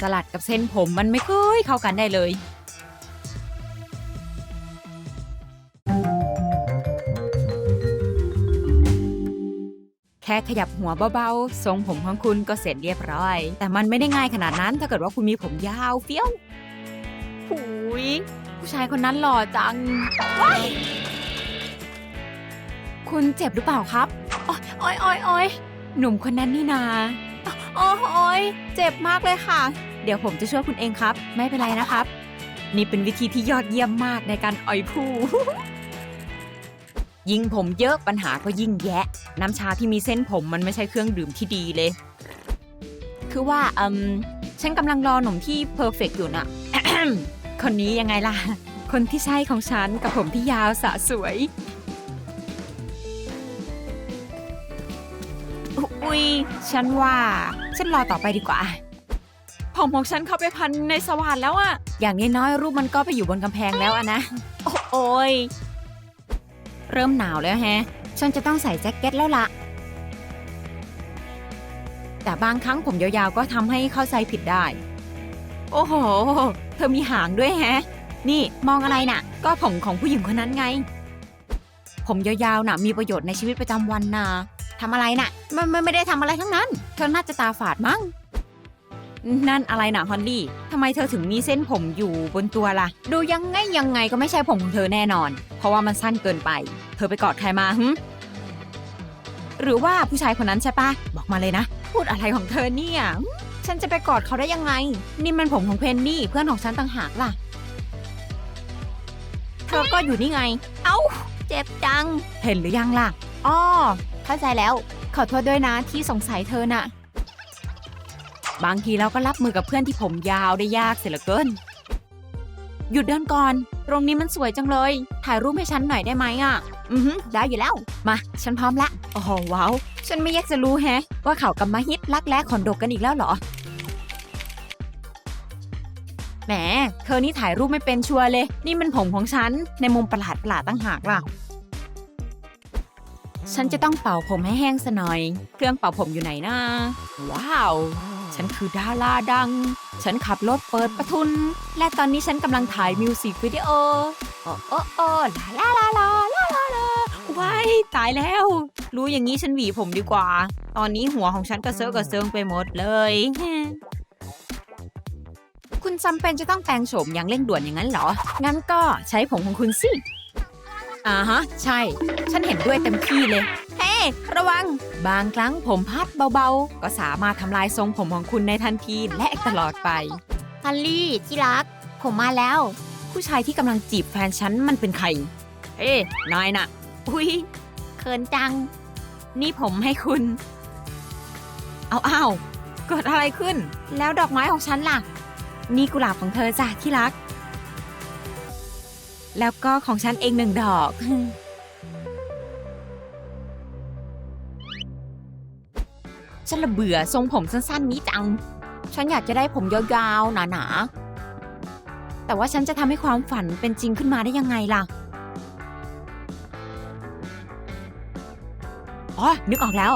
สลัดกับเส้นผมมันไม่เคยเข้ากันได้เลย แค่ขยับหัวเบาๆ ทรงผมของคุณก็เสร็จเรียบร้อย แต่มันไม่ได้ง่ายขนาดนั้นถ้าเกิดว่าคุณมีผมยาวเฟี้ยวหูยผู้ชายคนนั้นหล่อจังว้ายคุณเจ็บหรือเปล่าครับโอยโอยอยโอยหนุ่มคนนั้นนี่นา โอ้โอยเจ็บมากเลยค่ะ เดี๋ยวผมจะช่วยคุณเองครับ ไม่เป็นไรนะครับ นี่เป็นวิธีที่ยอดเยี่ยมมากในการอ่อยผู้ ยิ่งผมเยอะปัญหาก็ยิ่งแยะ น้ำชาที่มีเส้นผมมันไม่ใช่เครื่องดื่มที่ดีเลย คือว่าอืมฉันกำลังรอหนุ่มที่เพอร์เฟกอยู่น่ะคนนี้ยังไงล่ะ คนที่ใช่ของฉันกับผมที่ยาวสะสวย ย ฉันว่า ฉันรอต่อไปดีกว่า ผมของฉันเข้าไปพันในสว่านแล้วอะอย่างน้อยๆรูปมันก็ไปอยู่บนกำแพงแล้วอะนะ โอ้โอยเริ่มหนาวแล้วแฮะ ฉันจะต้องใส่แจ็คเก็ตแล้วละแต่บางครั้งผมยาวๆก็ทำให้เข้าใจผิดได้ โอ้โห เธอมีหางด้วยแฮะ นี่มองอะไรน่ะ ก็ผมของผู้หญิงคนนั้นไง ผมยาวๆน่ะมีประโยชน์ในชีวิตประจำวันนะ ทำอะไรน่ะมันมันไม่ได้ทำอะไรทั้งนั้น เธอน่าจะตาฝาดมั้ง นั่นอะไรน่ะฮอนลี่ทำไมเธอถึงมีเส้นผมอยู่บนตัวล่ะ ดูยังไงยังไงก็ไม่ใช่ผมของเธอแน่นอน เพราะว่ามันสั้นเกินไป เธอไปกอดใครมาหึหรือว่าผู้ชายคนนั้นใช่ปะบอกมาเลยนะ พูดอะไรของเธอเนี่ยหึฉันจะไปกอดเขาได้ยังไง นี่มันผมของเพนนี่เพื่อนของฉันต่างหากล่ะ เธอก็อยู่นี่ไง เอ้า เจ็บจัง เห็นหรือยังล่ะ อ้อ เข้าใจแล้ว ขอโทษด้วยนะที่สงสัยเธอน่ะ บางทีเราก็รับมือกับเพื่อนที่ผมยาวได้ยากเสียเหลือเกิน หยุดเดินก่อน ตรงนี้มันสวยจังเลย ถ่ายรูปให้ฉันหน่อยได้ไหมอะ อือฮึได้อยู่แล้ว มา ฉันพร้อมละ โอ้โหว้าว ฉันไม่อยากจะรู้แฮะ ว่าเขากำมาฮิตรักแร้ขอนดกกันอีกแล้วเหรอ แหม เธอนี่ถ่ายรูปไม่เป็นชัวร์เลย นี่มันผมของฉัน ในมุมประหลาดประหลาดตั้งหากล่ะ ฉันจะต้องเป่าผมให้แห้งซะหน่อย เครื่องเป่าผมอยู่ไหนนะว้าว ฉันคือดาราดัง ฉันขับรถเปิดประทุน และตอนนี้ฉันกำลังถ่ายมิวสิกวิดีโอ โอ้โอ้โอ้ลาลาลาลาลาลาลาว้ายตายแล้ว รู้อย่างนี้ฉันหวีผมดีกว่า ตอนนี้หัวของฉันกระเซาะกระเซิงไปหมดเลย คุณจำเป็นจะต้องแปลงโฉมอย่างเร่งด่วนอย่างนั้นเหรอ งั้นก็ใช้ผมของคุณสิ อ่าฮะ ใช่ ฉันเห็นด้วยเต็มที่เลย เฮ้ ระวัง บางครั้งผมพัดเบาๆ ก็สามารถทำลายทรงผมของคุณในทันทีและตลอดไปฮันลี่ที่รัก ผมมาแล้ว ผู้ชายที่กำลังจีบแฟนฉันมันเป็นใครเอ้นายน่ะ อุ้ยเขินจัง นี่ผมให้คุณ เอาอ้าวเกิดอะไรขึ้น แล้วดอกไม้ของฉันล่ะ นี่กุหลาบของเธอจ้ะที่รัก แล้วก็ของฉันเองหนึ่งดอก ฉันละเบื่อทรงผมสั้นๆนี้จัง ฉันอยากจะได้ผมยาวๆหนาๆ แต่ว่าฉันจะทำให้ความฝันเป็นจริงขึ้นมาได้ยังไงล่ะ อ๋อ นึกออกแล้ว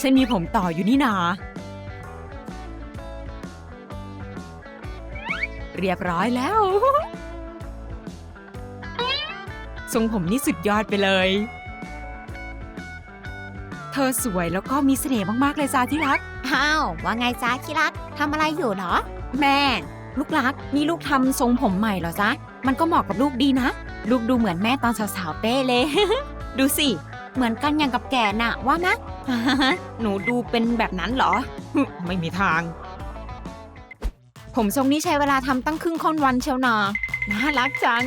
ฉันมีผมต่ออยู่นี่นา เรียบร้อยแล้ว ทรงผมนี่สุดยอดไปเลย เธอสวยแล้วก็มีเสน่ห์มาก ๆ เลยจ้าที่รัก อ้าว ว่าไงจ๊ะที่รักทำอะไรอยู่เหรอ แม่ ลูกรักนี่ลูกทำทรงผมใหม่เหรอจ๊ะ มันก็เหมาะกับลูกดีนะ ลูกดูเหมือนแม่ตอนสาวๆเป้เลย ดูสิ เหมือนกันอย่างกับแกน่ะว่านะ หนูดูเป็นแบบนั้นเหรอ ไม่มีทาง ผมทรงนี้ใช้เวลาทำตั้งครึ่งค่อนวันเชียวนาน่ารักจัง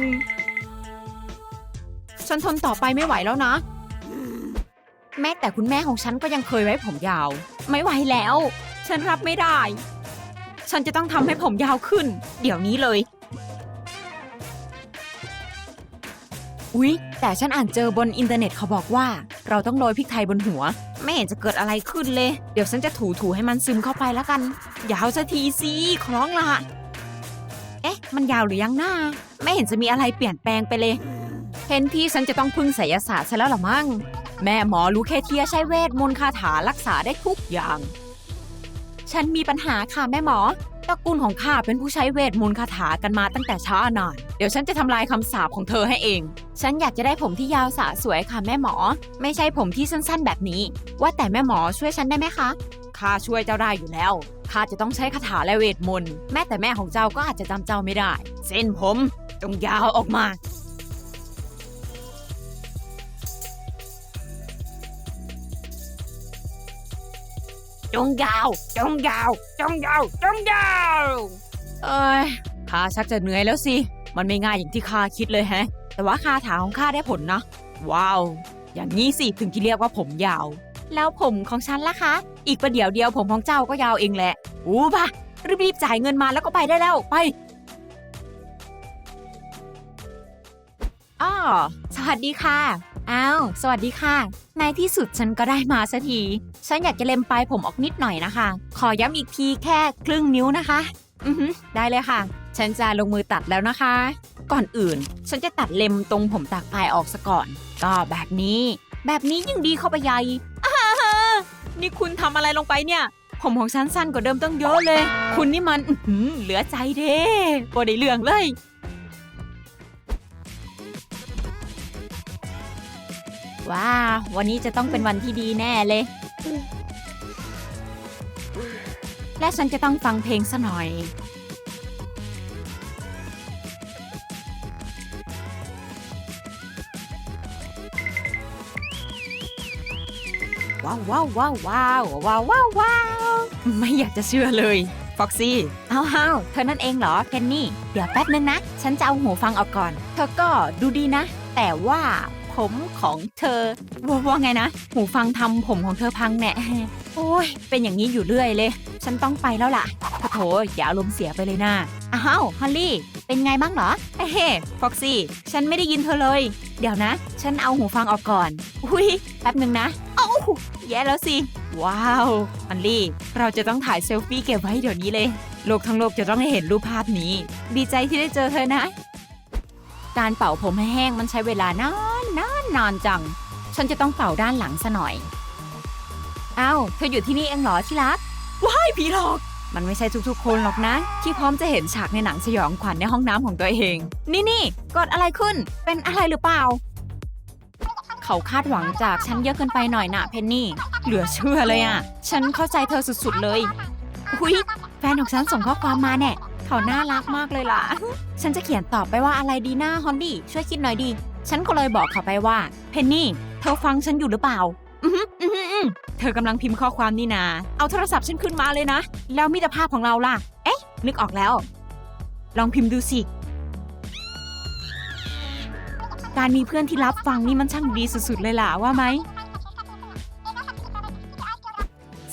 ฉันทนต่อไปไม่ไหวแล้วนะ แม้แต่คุณแม่ของฉันก็ยังเคยไว้ผมยาว ไม่ไหวแล้ว ฉันรับไม่ได้ ฉันจะต้องทำให้ผมยาวขึ้น เดี๋ยวนี้เลย อุ๊ย แต่ฉันอ่านเจอบนอินเทอร์เน็ตเขาบอกว่า เราต้องโรยพริกไทยบนหัว ไม่เห็นจะเกิดอะไรขึ้นเลย เดี๋ยวฉันจะถูๆให้มันซึมเข้าไปแล้วกัน ยาวสักทีสิขอร้องละเอ๊ะ มันยาวหรือยังหน้า ไม่เห็นจะมีอะไรเปลี่ยนแปลงไปเลยเห็นที่ฉันจะต้องพึ่งไสยศาสตร์ซะแล้วหรอมั้งแม่หมอรู้แค่เทียใช้เวทมนต์คาถารักษาได้ทุกอย่าง ฉันมีปัญหาค่ะแม่หมอ ตระกูลของข้าเป็นผู้ใช้เวทมนต์คาถากันมาตั้งแต่ช้านาน เดี๋ยวฉันจะทำลายคำสาปของเธอให้เอง ฉันอยากจะได้ผมที่ยาวสะสวยค่ะแม่หมอ ไม่ใช่ผมที่สั้นๆ แบบนี้ ว่าแต่แม่หมอช่วยฉันได้ไหมคะ ข้าช่วยเจ้าได้อยู่แล้ว ข้าจะต้องใช้คาถาและเวทมนต์ แม้แต่แม่ของเจ้าก็อาจจะจำเจ้าไม่ได้ เส้นผมจงยาวออกมา จงยาว จงยาว จงยาว จงยาว เอ้ยข้าชักจะเหนื่อยแล้วสิ มันไม่ง่ายอย่างที่ข้าคิดเลยแฮะ แต่ว่าคาถาของข้าได้ผลนะ ว้าว อย่างนี้สิถึงที่เรียกว่าผมยาว แล้วผมของฉันล่ะคะ อีกประเดี๋ยวเดียวผมของเจ้าก็ยาวเองแหละ อู้ปะรีบๆจ่ายเงินมาแล้วก็ไปได้แล้วไปอ้อสวัสดีค่ะ อ้าว สวัสดีค่ะ ในที่สุดฉันก็ได้มาสักที ฉันอยากจะเล็มปลายผมออกนิดหน่อยนะคะ ขอย้ำอีกทีแค่ครึ่งนิ้วนะคะอือหือได้เลยค่ะ ฉันจะลงมือตัดแล้วนะคะ ก่อนอื่น ฉันจะตัดเล็มตรงผมตากปลายออกซะก่อน ก็แบบนี้ แบบนี้ยิ่งดีเข้าไปใหญ่นี่คุณทำอะไรลงไปเนี่ย ผมของฉันสั้นกว่าเดิมต้องเยอะเลย คุณนี่มันเหลือใจเด้บ่ได้เรื่องเลย ว้าวันนี้จะต้องเป็นวันที่ดีแน่เลย และฉันจะต้องฟังเพลงซะหน่อย ว้าวว้าวว้าวว้าวว้าวว้าวว้าวไม่อยากจะเชื่อเลยฟ็อกซี่อ้าวอ้าวเธอนั่นเองเหรอเพนนี่ เดี๋ยวแป๊บนึงนะ ฉันจะเอาหูฟังออกก่อน เธอก็ดูดีนะ แต่ว่า ผมของเธอว่าว่าไงนะ หูฟังทำผมของเธอพังแน่ โอ้ย เป็นอย่างนี้อยู่เรื่อยเลย ฉันต้องไปแล้วล่ะโถอย่าอารมณ์เสียไปเลยนะ อ้าว ฮอลลี่ เป็นไงบ้างเหรอ เฮ้ฟ็อกซี่ ฉันไม่ได้ยินเธอเลย เดี๋ยวนะ ฉันเอาหูฟังออกก่อน อุ้ย แป๊บหนึ่งนะ เอ้าแย่แล้วสิ ว้าวฮอลลี่ เราจะต้องถ่ายเซลฟี่เก็บไว้เดี๋ยวนี้เลย โลกทั้งโลกจะต้องได้เห็นรูปภาพนี้ ดีใจที่ได้เจอเธอนะ การเป่าผมให้แห้งมันใช้เวลานาน นานนานจัง ฉันจะต้องเป่าด้านหลังซะหน่อย อ้าว เธออยู่ที่นี่เองเหรอที่รัก ว้ายผีหลอก มันไม่ใช่ทุกๆคนหรอกนะ ที่พร้อมจะเห็นฉากในหนังสยองขวัญในห้องน้ำของตัวเอง นี่นี่เกิดอะไรขึ้น เป็นอะไรหรือเปล่า เขาคาดหวังจากฉันเยอะเกินไปหน่อยนะเพนนี่ เหลือเชื่อเลยอะ ฉันเข้าใจเธอสุดๆเลยหุยแฟนของฉันส่งข้อความมาแน่เขาน่ารักมากเลยล่ะ ฉันจะเขียนตอบไปว่าอะไรดีหน้าฮอนดี้ช่วยคิดหน่อยดิ ฉันก็เลยบอกเขาไปว่า เพนนี่ เธอฟังฉันอยู่หรือเปล่า อือหืออือหืออื้อเธอกำลังพิมพ์ข้อความนี่นา เอาโทรศัพท์ฉันขึ้นมาเลยนะ แล้วมิตรภาพของเราล่ะ เอ๊ะ นึกออกแล้ว ลองพิมพ์ดูสิ การมีเพื่อนที่รับฟังนี่มันช่างดีสุด ๆ เลยล่ะว่าไหม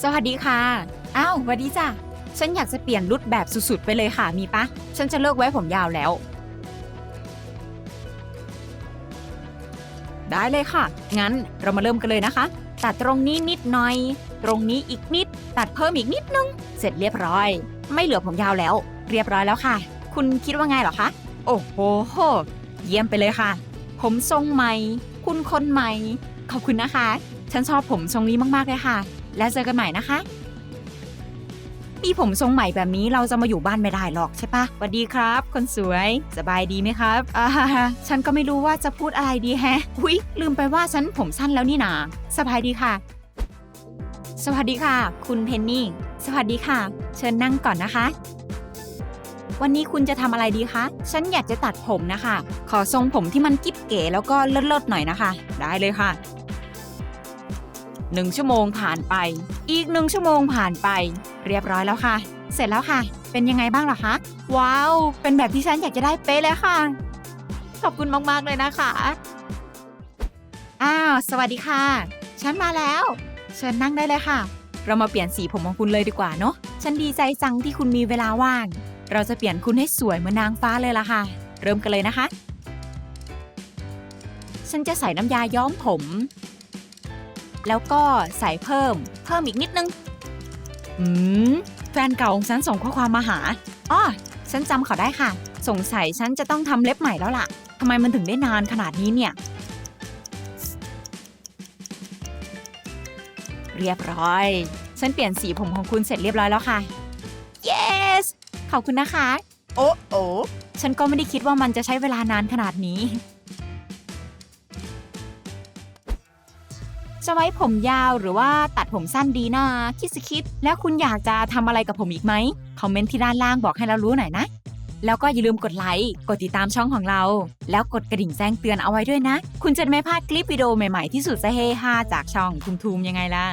สวัสดีค่ะ อ้าวสวัสดีจ้ะ ฉันอยากจะเปลี่ยนรุดแบบสุดๆ ไปเลยค่ะ มีปะ ฉันจะเลิกไว้ผมยาวแล้ว ได้เลยค่ะ งั้นเรามาเริ่มกันเลยนะคะ ตัดตรงนี้นิดหน่อย ตรงนี้อีกนิด ตัดเพิ่มอีกนิดนึง เสร็จเรียบร้อย ไม่เหลือผมยาวแล้ว เรียบร้อยแล้วค่ะ คุณคิดว่าไงหรอคะ โอ้โห เยี่ยมไปเลยค่ะ ผมทรงใหม่ คุณคนใหม่ ขอบคุณนะคะ ฉันชอบผมทรงนี้มากๆเลยค่ะ แล้วเจอกันใหม่นะคะ มีผมทรงใหม่แบบนี้เราจะมาอยู่บ้านไม่ได้หรอกใช่ปะสวัสดีครับ คนสวย สบายดีไหมครับอ่าฉันก็ไม่รู้ว่าจะพูดอะไรดีแฮะ อุ๊ย ลืมไปว่าฉันผมสั้นแล้วนี่นาสบายดีค่ะ สวัสดีค่ะ คุณเพนนี่ สวัสดีค่ะ เชิญนั่งก่อนนะคะ วันนี้คุณจะทำอะไรดีคะ ฉันอยากจะตัดผมนะคะ ขอทรงผมที่มันกิ๊บเก๋แล้วก็เลิศๆหน่อยนะคะ ได้เลยค่ะ หนึ่งชั่วโมงผ่านไป อีกหนึ่งชั่วโมงผ่านไป เรียบร้อยแล้วค่ะ เสร็จแล้วค่ะ เป็นยังไงบ้างเหรอคะ ว้าว เป็นแบบที่ฉันอยากจะได้เป๊ะเลยค่ะ ขอบคุณมากๆเลยนะคะ อ้าว สวัสดีค่ะ ฉันมาแล้ว เชิญนั่งได้เลยค่ะ เรามาเปลี่ยนสีผมของคุณเลยดีกว่าเนาะ ฉันดีใจจังที่คุณมีเวลาว่าง เราจะเปลี่ยนคุณให้สวยเหมือนนางฟ้าเลยล่ะค่ะ เริ่มกันเลยนะคะ ฉันจะใส่น้ำยาย้อมผม แล้วก็ใส่เพิ่ม เพิ่มอีกนิดนึง อืม แฟนเก่าของฉันส่งข้อความมาหาอ้อฉันจำเขาได้ค่ะ สงสัยฉันจะต้องทำเล็บใหม่แล้วล่ะทำไมมันถึงได้นานขนาดนี้เนี่ย เรียบร้อย ฉันเปลี่ยนสีผมของคุณเสร็จเรียบร้อยแล้วค่ะ yes ขอบคุณนะคะ โอ้โอฉันก็ไม่ได้คิดว่ามันจะใช้เวลานานขนาดนี้ จะไว้ผมยาวหรือว่าตัดผมสั้นดีนะคิดสิคิด แล้วคุณอยากจะทำอะไรกับผมอีกไหมคอมเมนต์ที่ด้านล่างบอกให้เรารู้หน่อยนะ แล้วก็อย่าลืมกดไลค์กดติดตามช่องของเรา แล้วกดกระดิ่งแจ้งเตือนเอาไว้ด้วยนะ คุณจะไม่พลาดคลิปวิดีโอใหม่ๆที่สุดจะเฮฮาจากช่องทุมๆยังไงล่ะ